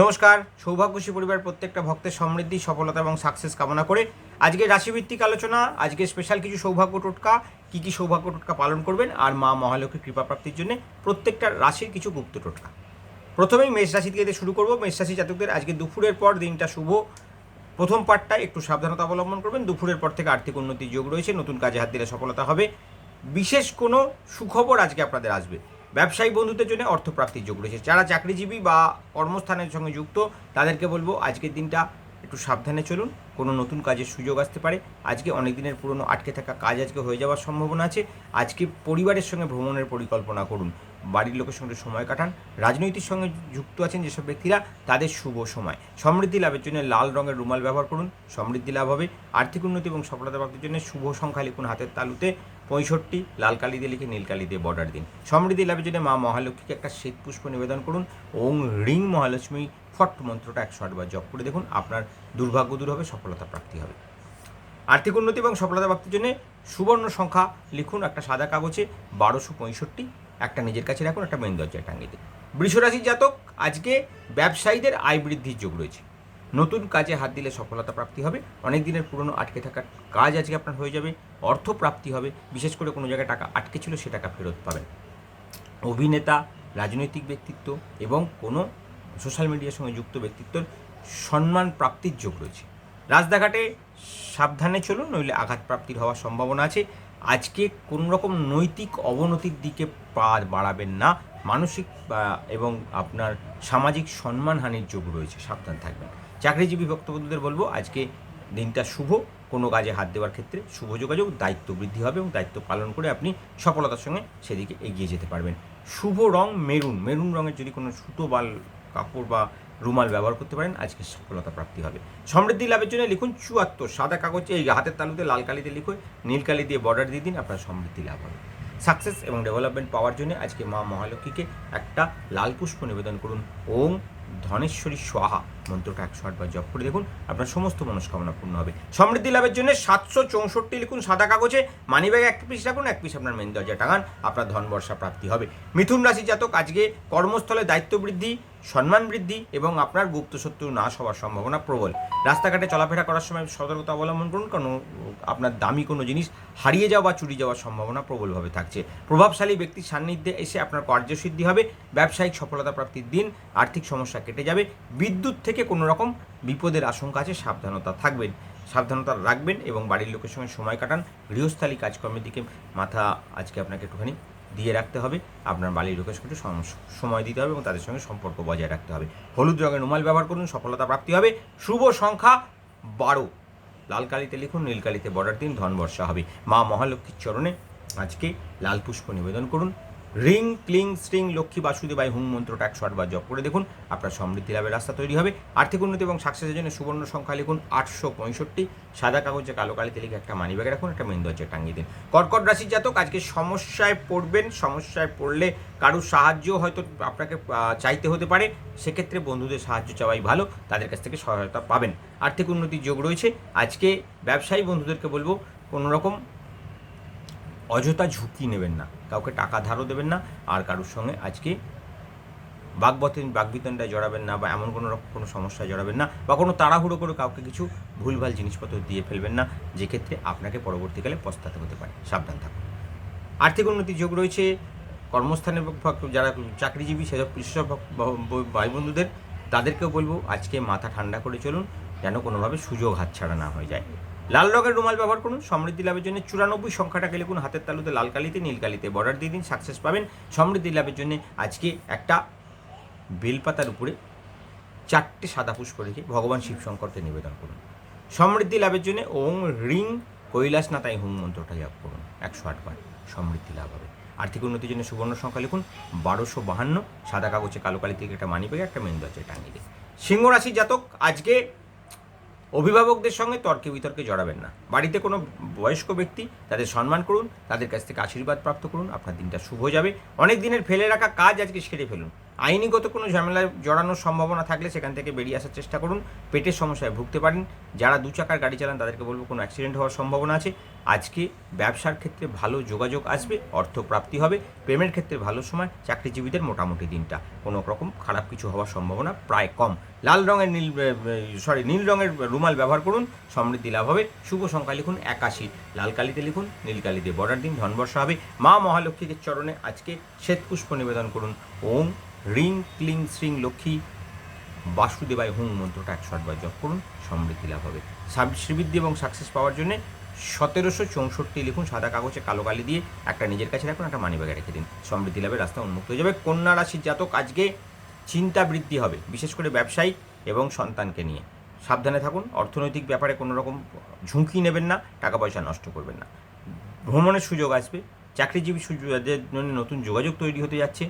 নমস্কার সৌভাগ্যশী পরিবার প্রত্যেকটা ভক্তের সমৃদ্ধি, সফলতা এবং সাকসেস কামনা করে। আজকে রাশিভিত্তিক আলোচনা আজকে স্পেশাল কিছু সৌভাগ্য টোটকা, কী কী সৌভাগ্য টোটকা পালন করবেন আর মা মহালক্ষ্মীর কৃপা প্রাপ্তির জন্য প্রত্যেকটা রাশির কিছু গুপ্ত টোটকা। প্রথমেই মেষ রাশি থেকে শুরু করব। মেষ রাশি জাতকদের আজকে দুপুরের পর দিনটা শুভ। প্রথম পার্টটা একটু সাবধানতা অবলম্বন করবেন। দুপুরের পর থেকে আর্থিক উন্নতির যোগ রয়েছে, নতুন কাজে হাত দিলে সফলতা হবে। বিশেষ কোনো সুখবর আজকে আপনাদের আসবে। ব্যবসায়ী বন্ধুদের জন্য অর্থপ্রাপ্তির যোগ রয়েছে। যারা চাকরিজীবী বা কর্মস্থানের সঙ্গে যুক্ত, তাদেরকে বলব আজকের দিনটা একটু সাবধানে চলুন। কোনো নতুন কাজের সুযোগ আসতে পারে। আজকে অনেক দিনের পুরনো আটকে থাকা কাজ আজকে হয়ে যাওয়ার সম্ভাবনা আছে। আজকে পরিবারের সঙ্গে ভ্রমণের পরিকল্পনা করুন। বাড়ির লোকের সঙ্গে সময় কাটান। রাজনৈতিক সঙ্গে যুক্ত আছেন যেসব ব্যক্তিরা, তাদের শুভ সময়। সমৃদ্ধি লাভের জন্য লাল রঙের রুমাল ব্যবহার করুন, সমৃদ্ধি লাভ হবে। আর্থিক উন্নতি এবং সফলতা প্রাপ্তির জন্য শুভ সংখ্যা লিখুন হাতের তালুতে। পঁয়ষট্টি, লাল কালি দিয়ে লিখে নীল কালি দিয়ে বর্ডার দিন। সমৃদ্ধি লাভের জন্য মা মহালক্ষ্মীকে একটা শ্বেত পুষ্প নিবেদন করুন। ওং রিং মহালক্ষ্মী, ফট মন্ত্রটা একশো আটবার জপ করে দেখুন, আপনার দুর্ভাগ্য দূর হবে, সফলতা প্রাপ্তি হবে। আর্থিক উন্নতি এবং সফলতা প্রাপ্তির জন্য সুবর্ণ সংখ্যা লিখুন একটা সাদা কাগজে, বারোশো পঁয়ষট্টি। একটা নিজের কাছে রাখুন, একটা মেন দরজায় টাঙিয়ে দিন। বৃষরাশির জাতক, আজকে ব্যবসায়ীদের আয় বৃদ্ধির যোগ রয়েছে। নতুন কাজে হাত দিলে সফলতা প্রাপ্তি হবে। অনেক দিনের পুরনো আটকে থাকা কাজ আজকে আপনার হয়ে যাবে, অর্থ প্রাপ্তি হবে। বিশেষ করে কোনো জায়গায় টাকা আটকে ছিল, সে টাকা ফেরত পাবেন। অভিনেতা, রাজনৈতিক ব্যক্তিত্ব এবং কোনো সোশ্যাল মিডিয়ার সঙ্গে যুক্ত ব্যক্তিত্বর সম্মান প্রাপ্তির যোগ রয়েছে। রাস্তাঘাটে সাবধানে চলুন, নইলে আঘাত প্রাপ্তির হওয়ার সম্ভাবনা আছে। আজকে কোনো রকম নৈতিক অবনতির দিকে পা বাড়াবেন না। মানসিক বা- এবং আপনার সামাজিক সম্মানহানির যোগ রয়েছে। সাবধান থাকবেন। চাকরিজীবী বক্তব্যদের বলব, আজকে দিনটা শুভ। কোনো কাজে হাত দেওয়ার ক্ষেত্রে শুভ যোগাযোগ, দায়িত্ব বৃদ্ধি হবে এবং দায়িত্ব পালন করে আপনি সফলতার সঙ্গে সেদিকে এগিয়ে যেতে পারবেন। শুভ রং মেরুন। মেরুন রঙের যদি কোনো সুতো বাল কাপড় বা রুমাল ব্যবহার করতে পারেন, আজকে সফলতা প্রাপ্তি হবে। সমৃদ্ধি লাভের জন্য লিখুন চুয়াত্তর, সাদা কাগজে এই হাতের তালুতে, লাল কালিতে লিখুন, নীল কালি দিয়ে বর্ডার দিয়ে দিন, আপনার সমৃদ্ধি লাভ হবে। সাকসেস এবং ডেভেলপমেন্ট পাওয়ার জন্য আজকে মা মহালক্ষ্মীকে একটা লাল পুষ্প নিবেদন করুন। ওম ধনেশ্বরী সোহা মন্ত্রটা একশো আটবার জপ করে দেখুন, আপনার সমস্ত মনস্কামনা পূর্ণ হবে। সমৃদ্ধি লাভের জন্য সাতশো চৌষট্টি লিখুন সাদা কাগজে মানি ব্যাগে এক পিস রাখুন, এক পিস আপনার মেন দরজা টাঙান, আপনার ধন বর্ষা প্রাপ্তি হবে। মিথুন রাশি জাতক, আজকে কর্মস্থলে দায়িত্ব বৃদ্ধি, সম্মান বৃদ্ধি এবং আপনার গুপ্ত শত্রু নাশ হওয়ার সম্ভাবনা প্রবল। রাস্তাঘাটে চলাফেরা করার সময় সতর্কতা অবলম্বন করুন, কারণ আপনার দামি কোনো জিনিস হারিয়ে যাওয়া বা চুরি যাওয়ার সম্ভাবনা প্রবলভাবে থাকছে। প্রভাবশালী ব্যক্তির সান্নিধ্যে এসে আপনার কার্যসিদ্ধি হবে, ব্যবসায়িক সফলতা প্রাপ্তির দিন, আর্থিক সমস্যা কেটে যাবে, বিদ্যুৎ থেকে কোনো রকম বিপদের আশঙ্কা আছে, সাবধানতা থাকবেন। সাবধানতা রাখবেন এবং বাড়ির লোকের সঙ্গে সময় কাটান। গৃহস্থালী কাজকর্মের দিকে মাথা আজকে আপনাকে একটুখানি দিয়ে রাখতে হবে। আপনার বাড়ির লোকের সঙ্গে সময় দিতে হবে এবং তাদের সঙ্গে সম্পর্ক বজায় রাখতে হবে। হলুদ রঙের রুমাল ব্যবহার করুন, সফলতা প্রাপ্তি হবে। শুভ সংখ্যা বারো। লাল কালিতে লিখুন, নীল কালিতে বর্ডার দিন ধন বর্ষা হবে। মা মহালক্ষ্মীর চরণে আজকে লাল পুষ্প নিবেদন করুন। রিং, ক্লিং, স্ট্রিং, লক্ষ্মী, বাসুদেবাই, হুম মন্ত্রটা একশো আটবার জপ করে দেখুন। আপনার সমৃদ্ধি লাভের রাস্তা তৈরি হবে। আর্থিক উন্নতি এবং সাকসেসের জন্য সুবর্ণ সংখ্যা লিখুন আটশো পঁয়ষট্টি। সাদা কাগজে কালো কালিতে লিখে একটা মানি ব্যাগে রাখুন, একটা মেন দরজায় টাঙিয়ে দিন। কর্কট রাশির জাতক, আজকে সমস্যায় পড়বেন। সমস্যায় পড়লে কারোর সাহায্য হয়তো আপনাকে চাইতে হতে পারে। সেক্ষেত্রে বন্ধুদের সাহায্য চাওয়াই ভালো। তাদের কাছ থেকে সহায়তা পাবেন। আর্থিক উন্নতির যোগ রয়েছে। আজকে ব্যবসায়ী বন্ধুদেরকে বলব কোনো রকম অযথা ঝুঁকি নেবেন না। কাউকে টাকা ধারও দেবেন না, আর কারোর সঙ্গে আজকে বাগবতেন বাগবিতণ্ডায় জড়াবেন না বা এমন কোনো রকম কোনো সমস্যায় জড়াবেন না বা কোনো তাড়াহুড়ো করে কাউকে কিছু ভুলভাল জিনিসপত্র দিয়ে ফেলবেন না, যে ক্ষেত্রে আপনাকে পরবর্তীকালে পস্তাতে হতে পারে। সাবধান থাকুন। আর্থিক উন্নতির যোগ রয়েছে। কর্মস্থানের যারা চাকরিজীবী, সেসব সেসব ভাই বন্ধুদের তাদেরকেও বলব, আজকে মাথা ঠান্ডা করে চলুন, যেন কোনোভাবে সুযোগ হাতছাড়া না হয়ে যায়। লাল রঙের রুমাল ব্যবহার করুন। সমৃদ্ধি লাভের জন্য চুরানব্বই সংখ্যাটাকে লিখুন হাতের তালুতে লাল কালিতে, নীল কালিতে বর্ডার দিয়ে দিন সাকসেস পাবেন। সমৃদ্ধি লাভের জন্য আজকে একটা বেলপাতার উপরে চারটে সাদা পুষ্প রেখে ভগবান শিবশঙ্করকে নিবেদন করুন। সমৃদ্ধি লাভের জন্য ওং রিং কৈলাস না তাই হুম মন্ত্রটা জপ করুন। একশো আটবার সমৃদ্ধি লাভ হবে। আর্থিক উন্নতির জন্য সুবর্ণ সংখ্যা লিখুন। বারোশো বাহান্ন, সাদা কাগজে কালো কালি থেকে একটা মানি পেয়ে একটা মেন দরজায় টাঙিয়ে সিংহ রাশির জাতক, আজকে অভিভাবকদের সঙ্গে তর্কে বিতর্কে জড়াবেন না। বাড়িতে কোনো বয়স্ক ব্যক্তি তাদের সম্মান করুন, তাদের কাছ থেকে আশীর্বাদ প্রাপ্ত করুন। আপনার দিনটা শুভ যাবে। অনেক দিনের ফেলে রাখা কাজ আজকে সেরে ফেলুন। আইনিগত কোনো ঝামেলায় জড়ানোর সম্ভাবনা থাকলে সেখান থেকে বেরিয়ে আসার চেষ্টা করুন। পেটের সমস্যায় ভুগতে পারেন। যারা দু চাকার গাড়ি চালান, তাদেরকে বলব কোনো অ্যাক্সিডেন্ট হওয়ার সম্ভাবনা আছে। আজকে ব্যবসার ক্ষেত্রে ভালো যোগাযোগ আসবে অর্থ প্রাপ্তি হবে। প্রেমের ক্ষেত্রে ভালো সময়, চাকরিজীবীদের মোটামুটি দিনটা। কোনো রকম খারাপ কিছু হওয়ার সম্ভাবনা প্রায় কম। লাল রঙের নীল সরি নীল রঙের রুমাল ব্যবহার করুন, সমৃদ্ধি লাভ হবে। শুভ সংখ্যা লিখুন একাশি। লাল কালিতে লিখুন, নীল কালিতে বর্ডার দিন, ধনবর্ষা হবে। মা মহালক্ষ্মীকে চরণে আজকে শ্বেতপুষ্প নিবেদন করুন। ওম রিং, ক্লিং, শ্রিং, লক্ষ্মী, বাসুদেবায় হুম মন্ত্রটা একশো আটবার জপ করুন, সমৃদ্ধি লাভ হবে। শ্রীবৃদ্ধি এবং সাকসেস পাওয়ার জন্য সতেরোশো চৌষট্টি লিখুন সাদা কাগজে কালো কালি দিয়ে একটা নিজের কাছে রাখুন, একটা মানি ব্যাগে রেখে দিন। সমৃদ্ধি লাভের রাস্তা উন্মুক্ত হয়ে যাবে। কন্যা রাশির জাতক আজকে চিন্তা বৃদ্ধি হবে, বিশেষ করে ব্যবসায়ী এবং সন্তানকে নিয়ে। সাবধানে থাকুন, অর্থনৈতিক ব্যাপারে কোনো রকম ঝুঁকি নেবেন না, টাকা পয়সা নষ্ট করবেন না। ভ্রমণের সুযোগ আসবে, চাকরিজীবী সুযোগের জন্য নতুন যোগাযোগ তৈরি হতে যাচ্ছে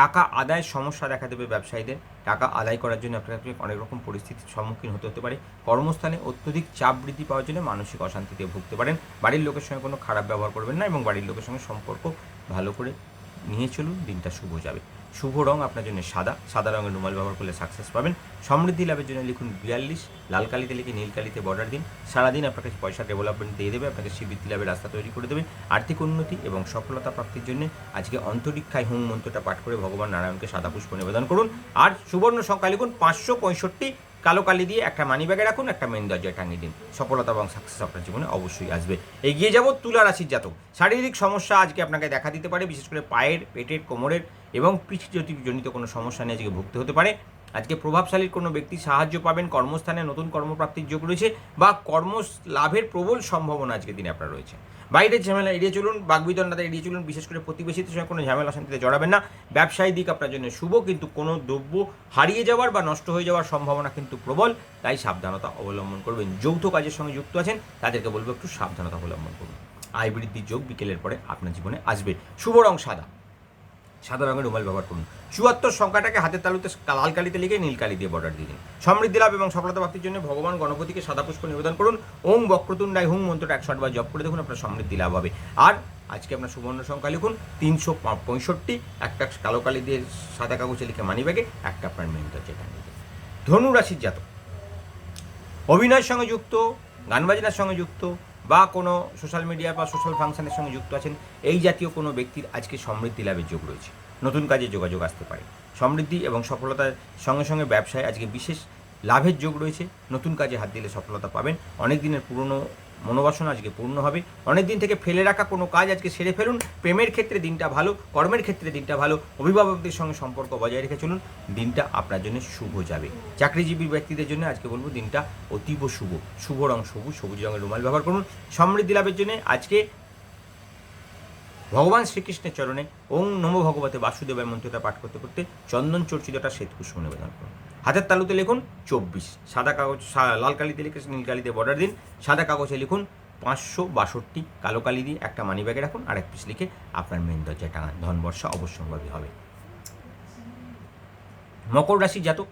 টাকা আদায়ের সমস্যা দেখা দেবে ব্যবসায়ীদের। টাকা আদায় করার জন্য আপনাকে অনেক রকম পরিস্থিতির সম্মুখীন হতে হতে পারে। কর্মস্থানে অত্যধিক চাপ বৃদ্ধি পাওয়ার জন্য মানসিক অশান্তিতে ভুগতে পারেন। বাড়ির লোকের সঙ্গে কোনো খারাপ ব্যবহার করবেন না এবং বাড়ির লোকের সঙ্গে সম্পর্ক ভালো করে নিয়ে চলুন। দিনটা শুভ যাবে। শুভ রং, আপনার জন্য সাদা। সাদা রঙের রুমাল ব্যবহার করলে সাকসেস পাবেন। সমৃদ্ধি লাভের জন্য লিখুন বিয়াল্লিশ, লাল কালিতে লিখে নীল কালিতে বর্ডার দিন। সারাদিন আপনাকে পয়সা ডেভেলপমেন্ট দিয়ে দেবে, আপনাকে শ্রীবৃদ্ধি লাভের রাস্তা তৈরি করে দেবে। আর্থিক উন্নতি এবং সফলতা প্রাপ্তির জন্য আজকে অন্তরীক্ষায় হুম মন্ত্রটা পাঠ করে ভগবান নারায়ণকে সাদা পুষ্প নিবেদন করুন। আর সুবর্ণ সংখ্যা লিখুন পাঁচশো পঁয়ষট্টি। কালো কালি দিয়ে একটা মানি ব্যাগে রাখুন, একটা মেন দরজায় টাঙিয়ে দিন। সফলতা এবং সাকসেস আপনার জীবনে অবশ্যই আসবে। এগিয়ে যাব তুলা রাশির জাতক। শারীরিক সমস্যা আজকে আপনাকে দেখা দিতে পারে, বিশেষ করে পায়ের, পেটের, কোমরের। এবং জনিত কোনো সমস্যা নিয়ে আজকে ভুগতে হতে পারে। আজকে প্রভাবশালীর কোনো ব্যক্তি সাহায্য পাবেন, কর্মস্থানে নতুন কর্মপ্রাপ্তির যোগ রয়েছে বা কর্ম লাভের প্রবল সম্ভাবনা আজকে দিনে আপনার রয়েছে। বাইরের ঝামেলা এড়িয়ে চলুন বাগবিদণ্ডাতে এড়িয়ে চলুন, বিশেষ করে প্রতিবেশীদের সঙ্গে কোনো ঝামেলা শান্তিতে জড়াবেন না। ব্যবসায়ী দিক আপনার জন্য শুভ, কিন্তু কোনো দ্রব্য হারিয়ে যাওয়ার বা নষ্ট হয়ে যাওয়ার সম্ভাবনা কিন্তু প্রবল, তাই সাবধানতা অবলম্বন করবেন। যৌথ কাজের সঙ্গে যুক্ত আছেন, তাদেরকে বলব একটু সাবধানতা অবলম্বন করুন। আয় বৃদ্ধির যোগ বিকেলের পরে আপনার জীবনে আসবে। শুভ রং সাদা। সাদা রঙের রুমাল ব্যবহার করুন। চুয়াত্তর সংখ্যাটাকে হাতের তালুতে লাল কালিতে লিখে নীল কালি দিয়ে বর্ডার দিয়ে দিন। সমৃদ্ধি লাভ এবং সফলতা প্রাপ্তির জন্য ভগবান গণপতিকে সাদা পুষ্প নিবেদন করুন। ওম বক্রতুণ্ডায় হুম মন্ত্রটা একশো আটবার জপ করে দেখুন, আপনার সমৃদ্ধি লাভ হবে। আর আজকে আপনার সুবর্ণ সংখ্যা লিখুন, তিনশো পঁয়ষট্টি, একটা কালো কালি দিয়ে সাদা কাগজে লিখে মানি ব্যাগে, একটা আপনার মেন দরজা ধনু রাশির জাতক। অভিনয়ের সঙ্গে যুক্ত গান বাজনার সঙ্গে যুক্ত বা কোনো সোশ্যাল মিডিয়া বা সোশ্যাল ফাংশনের সঙ্গে যুক্ত আছেন, এই জাতীয় কোনো ব্যক্তির আজকে সমৃদ্ধি লাভের যোগ রয়েছে। নতুন কাজে যোগাযোগ আসতে পারে। সমৃদ্ধি এবং সফলতার সঙ্গে সঙ্গে ব্যবসায় আজকে বিশেষ লাভের যোগ রয়েছে। নতুন কাজে হাত দিলে সফলতা পাবেন। অনেক দিনের পুরনো মনোবাসনা আজকে পূর্ণ হবে। অনেক দিন থেকে ফেলে রাখা কোনো কাজ আজকে সেরে ফেলুন। প্রেমের ক্ষেত্রে দিনটা ভালো, কর্মের ক্ষেত্রে দিনটা ভালো। অভিভাবকদের সঙ্গে সম্পর্ক বজায় রেখে চলুন। দিনটা আপনার জন্য শুভ যাবে। চাকরিজীবী ব্যক্তিদের জন্য আজকে বলব দিনটা অতীব শুভ। শুভ রং সবুজ সবুজ রঙের রুমাল ব্যবহার করুন। সমৃদ্ধি লাভের জন্য আজকে ভগবান শ্রীকৃষ্ণের চরণে ওং নমো ভগবতে বাসুদেবের মন্ত্রটা পাঠ করতে করতে চন্দন চর্চিতটা শ্বেতপুষ্প নিবেদন করুন। হাতের তালুতে লিখুন চব্বিশ, সাদা কাগজ লাল কালিতে লিখে নীল কালিতে বর্ডার দিন, সাদা কাগজে লিখুন পাঁচশো বাষট্টি, কালো কালি দিয়ে একটা মানি ব্যাগে রাখুন আর এক পিস লিখে আপনার মেন দরজায় টাঙান ধন বর্ষা অবশ্যম্ভাবী হবে। মকর রাশি জাতক,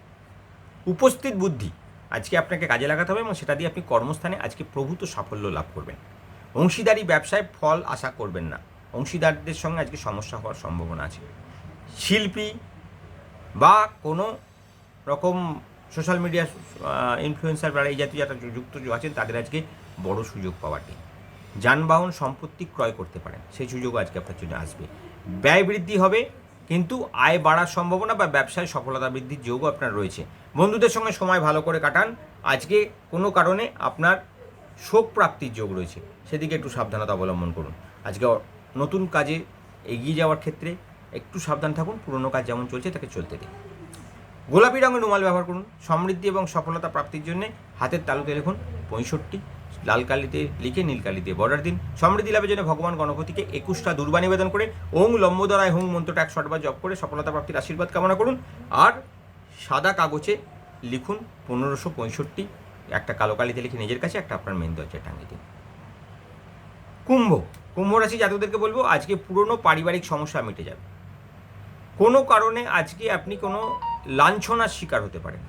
উপস্থিত বুদ্ধি, আজকে আপনাকে কাজে লাগাতে হবে এবং সেটা দিয়ে আপনি কর্মস্থানে আজকে প্রভূত সাফল্য লাভ করবেন। অংশীদারি ব্যবসায় ফল আশা করবেন না, অংশীদারদের সঙ্গে আজকে সমস্যা হওয়ার সম্ভাবনা আছে। শিল্পী বা কোনো রকম সোশ্যাল মিডিয়া ইনফ্লুয়েন্সার বা এই জাতীয় যারা যুক্ত আছেন, তাদের আজকে বড় সুযোগ পাওয়াটি যানবাহন সম্পত্তি ক্রয় করতে পারেন, সেই সুযোগও আজকে আপনার জন্য আসবে। ব্যয় বৃদ্ধি হবে, কিন্তু আয় বাড়ার সম্ভাবনা বা ব্যবসায় সফলতা বৃদ্ধির যোগও আপনার রয়েছে। বন্ধুদের সঙ্গে সময় ভালো করে কাটান, আজকে কোনো কারণে আপনার শোক প্রাপ্তির যোগ রয়েছে। সেদিকে একটু সাবধানতা অবলম্বন করুন। আজকে নতুন কাজে এগিয়ে যাওয়ার ক্ষেত্রে একটু সাবধান থাকুন, পুরনো কাজ যেমন চলছে, তাকে চলতে দিন। গোলাপি রঙের রুমাল ব্যবহার করুন। সমৃদ্ধি এবং সফলতা প্রাপ্তির জন্য হাতের তালুতে লিখুন পঁয়ষট্টি, লাল কালিতে লিখে নীল কালিতে বর্ডার দিন। সমৃদ্ধি লাভের জন্য ভগবান গণপতিকে একুশটা দুর্বা নিবেদন করে ওং লম্বোদরায় হুং মন্ত্রটা একশো আটবার জপ করে সফলতা প্রাপ্তির আশীর্বাদ কামনা করুন। আর সাদা কাগজে লিখুন পনেরোশো পঁয়ষট্টি, একটা কালো কালিতে লিখে নিজের কাছে, একটা আপনার মেন দরজায় টাঙিয়ে দিন। কুম্ভ কুম্ভ রাশি জাতকদেরকে বলব, আজকে পুরনো পারিবারিক সমস্যা মিটে যাবে। কোনো কারণে আজকে আপনি কোনো লাঞ্ছনার শিকার হতে পারেন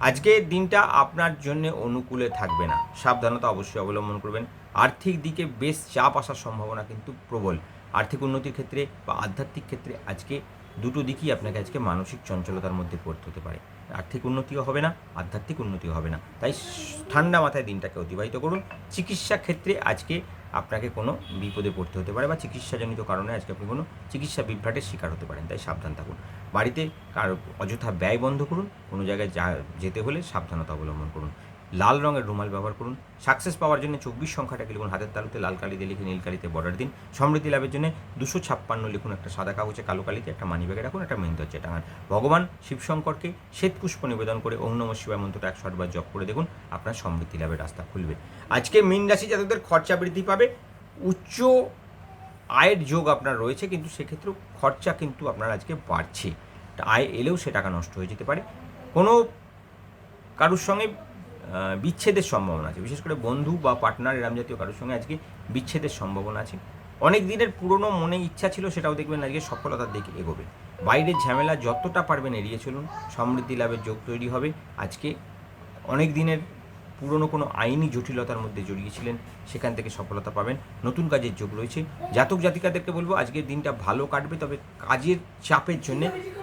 আজকে দিনটা আপনার জন্য অনুকূলে থাকবে না। সাবধানতা অবশ্যই অবলম্বন করবেন। আর্থিক দিকে বেশ চাপ আসার সম্ভাবনা কিন্তু প্রবল। আর্থিক উন্নতির ক্ষেত্রে বা আধ্যাত্মিক ক্ষেত্রে আজকে দুটো দিকই আপনাকে আজকে মানসিক চঞ্চলতার মধ্যে পড়তে হতে পারে। আর্থিক উন্নতিও হবে না, আধ্যাত্মিক উন্নতিও হবে না। তাই ঠান্ডা মাথায় দিনটাকে অতিবাহিত করুন। চিকিৎসা ক্ষেত্রে আজকে আপনাকে কোনো বিপদে পড়তে হতে পারে বা চিকিৎসাজনিত কারণে আজকে আপনি কোনো চিকিৎসা বিভ্রাটের শিকার হতে পারেন, তাই সাবধান থাকুন। বাড়িতে কারও অযথা ব্যয় বন্ধ করুন, কোনো জায়গায় যা যেতে হলে সাবধানতা অবলম্বন করুন। লাল রঙের রুমাল ব্যবহার করুন। সাকসেস পাওয়ার জন্য চব্বিশ সংখ্যাটাকে লিখুন হাতের তালুতে, লাল কালিতে লিখে, নীল কালিতে বর্ডার দিন। সমৃদ্ধি লাভের জন্য দুশো ছাপ্পান্ন লিখুন একটা সাদা কাগজে, কালো কালিতে একটা মানি ব্যাগে রাখুন, একটা দরজা টাঙান। ভগবান শিবশঙ্করকে শ্বেত পুষ্প নিবেদন করে ওম নমঃ শিবায় মন্ত্রটা একশো আটবার জপ করে দেখুন, আপনার সমৃদ্ধি লাভের রাস্তা খুলবে। আজকে মীন রাশি যাদের খরচা বৃদ্ধি পাবে। উচ্চ আয়ের যোগ আপনার রয়েছে, কিন্তু সেক্ষেত্রেও খরচা কিন্তু আপনার আজকে বাড়ছে। আয় এলেও সে টাকা নষ্ট হয়ে যেতে পারে। কোনো কারোর সঙ্গে বিচ্ছেদের সম্ভাবনা আছে। বিশেষ করে বন্ধু বা পার্টনার এরাম জাতীয় কারোর সঙ্গে আজকে বিচ্ছেদের সম্ভাবনা আছে। অনেক দিনের পুরনো মনে ইচ্ছা ছিল, সেটাও দেখবেন আজকে সফলতার দিকে এগোবে। বাইরের ঝামেলা যতটা পারবেন এড়িয়ে চলুন। সমৃদ্ধি লাভের যোগ তৈরি হবে। আজকে অনেক দিনের পুরনো কোনো আইনি জটিলতার মধ্যে জড়িয়েছিলেন, সেখান থেকে সফলতা পাবেন। নতুন কাজের যোগ রয়েছে। জাতক জাতিকাদেরকে বলব আজকের দিনটা ভালো কাটবে, তবে কাজের চাপের জন্য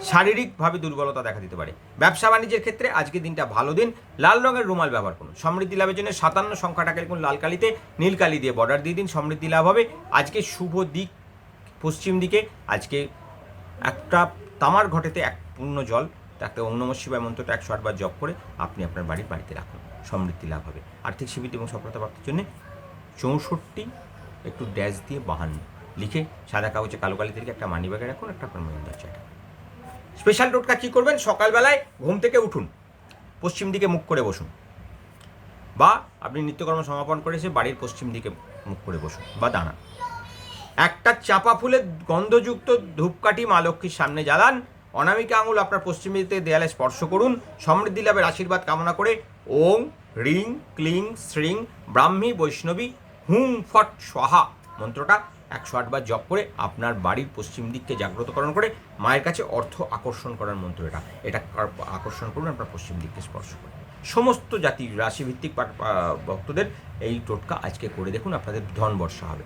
শারীরিকভাবে দুর্বলতা দেখা দিতে পারে। ব্যবসা বাণিজ্যের ক্ষেত্রে আজকের দিনটা ভালো দিন। লাল রঙের রুমাল ব্যবহার করুন। সমৃদ্ধি লাভের জন্য সাতান্ন সংখ্যাটাকে লিখুন লাল কালিতে, নীল কালি দিয়ে বর্ডার দিয়ে দিন, সমৃদ্ধি লাভ হবে। আজকে শুভ দিক পশ্চিম দিকে, আজকে একটা তামার ঘটেতে এক পূর্ণ জল তাকে ওম নমঃ মন্ত্রটা একশো আটবার জপ করে আপনি আপনার বাড়ির বাড়িতে রাখুন। সমৃদ্ধি লাভ হবে। আর্থিক স্বীকৃতি এবং সফলতা প্রাপ্তির জন্য চৌষট্টি একটু ড্যাশ দিয়ে বাহান্ন। লিখে সাদা কাগজে কালো কালি থেকে একটা মানি ব্যাগে রাখুন, একটা আপনার চাটা স্পেশাল টোটকা কী করবেন? সকালবেলায় ঘুম থেকে উঠুন। পশ্চিম দিকে মুখ করে বসুন। বা আপনি নিত্যকর্ম সমাপন করে এসে বাড়ির পশ্চিম দিকে মুখ করে বসুন বা দাঁড়ান। একটা চাপা ফুলের গন্ধযুক্ত ধূপকাঠি মা লক্ষ্মীর সামনে জ্বালান। অনামিকা আঙুল আপনার পশ্চিম দিকে দেয়ালে স্পর্শ করুন। সমৃদ্ধি লাভের আশীর্বাদ কামনা করে ওং রিং, ক্লিং, শ্রিং, ব্রাহ্মী, বৈষ্ণবী, হুম, ফট সহা মন্ত্রটা একশো আটবার জপ করে আপনার বাড়ির পশ্চিম দিককে জাগ্রতকরণ করে মায়ের কাছে অর্থ আকর্ষণ করার মন্ত্র এটা। এটা আকর্ষণ করুন, আপনার পশ্চিম দিককে স্পর্শ করে সমস্ত জাতি, রাশিভিত্তিক ভক্তদের এই টোটকা আজকে করে দেখুন, আপনাদের ধন বর্ষা হবে।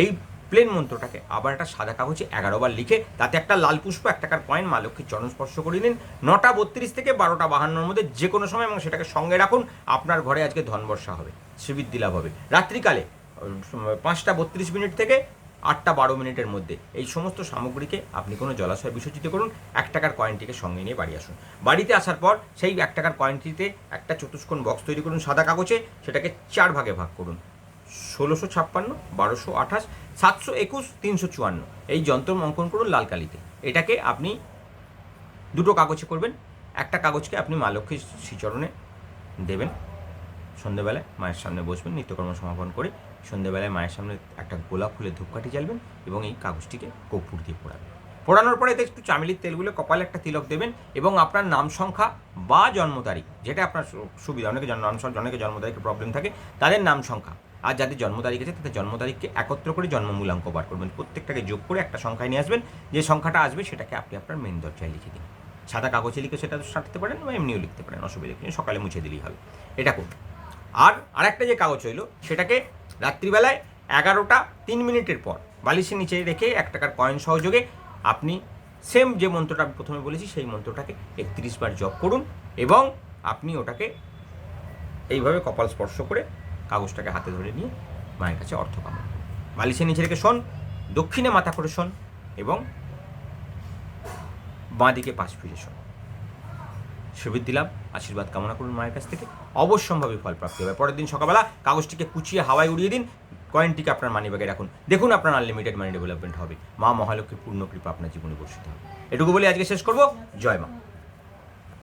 এই প্লেন মন্ত্রটাকে। আবার একটা সাদা কাগজে এগারো বার লিখে তাতে একটা লাল পুষ্প এক টাকার কয়েন, মা লক্ষ্মীর চরণ স্পর্শ করে নিন নটা বত্রিশ থেকে বারোটা বাহান্নর মধ্যে যে কোনো সময় এবং সেটাকে সঙ্গে রাখুন। আপনার ঘরে আজকে ধন বর্ষা হবে শ্রীবৃদ্ধি লাভ হবে। রাত্রিকালে পাঁচটা বত্রিশ মিনিট থেকে আটটা বারো মিনিটের মধ্যে এই সমস্ত সামগ্রীকে আপনি কোনো জলাশয়ে বিসর্জিত করুন। এক টাকার কয়েনটিকে সঙ্গে নিয়ে বাড়ি আসুন। বাড়িতে আসার পর সেই এক টাকার কয়েনটিতে একটা চতুষ্কোণ বক্স তৈরি করুন সাদা কাগজে। সেটাকে চার ভাগে ভাগ করুন। ষোলোশো ছাপ্পান্ন, বারোশো আঠাশ, সাতশো একুশ, তিনশো চুয়ান্ন। এই যন্ত্র অঙ্কন করুন লাল কালিতে এটাকে আপনি দুটো কাগজে করবেন। একটা কাগজকে আপনি মা লক্ষ্মীর শ্রীচরণে দেবেন। সন্ধেবেলায় মায়ের সামনে বসবেন, নিত্যকর্ম সমাপন করে সন্ধেবেলায় মায়ের সামনে একটা গোলাপ ফুলের ধূপকাঠি জ্বালবেন এবং এই কাগজটিকে কর্পূর দিয়ে পোড়াবেন। পোড়ানোর পরে এতে একটু চামেলির তেলগুলো কপালে একটা তিলক দেবেন এবং আপনার নাম সংখ্যা বা জন্ম তারিখ, যেটা আপনার সুবিধা, অনেকে নাম অনেকে জন্ম তারিখে প্রবলেম থাকে, তাদের নাম সংখ্যা। আর যাদের জন্ম তারিখ আছে, তাদের জন্ম তারিখকে একত্র করে জন্ম মূলাঙ্ক বার করবেন। প্রত্যেকটাকে যোগ করে একটা সংখ্যায় নিয়ে আসবেন। যে সংখ্যাটা আসবে, সেটাকে আপনি আপনার মেন দরজায় লিখে দিন। সাদা কাগজে লিখে সেটা সাঁটতে পারেন বা এমনিও লিখতে পারেন, অসুবিধা নেই, সকালে মুছে দিলেই হবে। এটা করুন। আর আরেকটা যে কাগজ হইল সেটাকে রাত্রিবেলায় এগারোটা তিন মিনিটের পর বালিশের নিচে রেখে এক টাকার কয়েন সহযোগে আপনি সেম যে মন্ত্রটা আমি প্রথমে বলেছি, সেই মন্ত্রটাকে একত্রিশ বার জপ করুন এবং আপনি ওটাকে এইভাবে কপাল স্পর্শ করে কাগজটাকে হাতে ধরে নিয়ে মায়ের কাছে অর্থ কামনা। বালিশের নিচে রেখে শোন, দক্ষিণে মাথা করে শোন এবং বাঁ দিকে পাশ ফিরে শোন। সুবিধ দিলাম, আশীর্বাদ কামনা করুন মায়ের কাছ থেকে। অবশ্যম্ভাবী ফল প্রাপ্তি হবে। পরের দিন সকালবেলা কাগজটিকে কুচিয়ে হাওয়ায় উড়িয়ে দিন, কয়েনটিকে আপনার মানি ব্যাগে রাখুন। দেখুন আপনার আনলিমিটেড মানি ডেভেলপমেন্ট হবে। মা মহালক্ষ্মীর পূর্ণ কৃপা আপনার জীবনে বর্ষিত হবে। এটুকু বলে আজকে শেষ করব। জয় মা।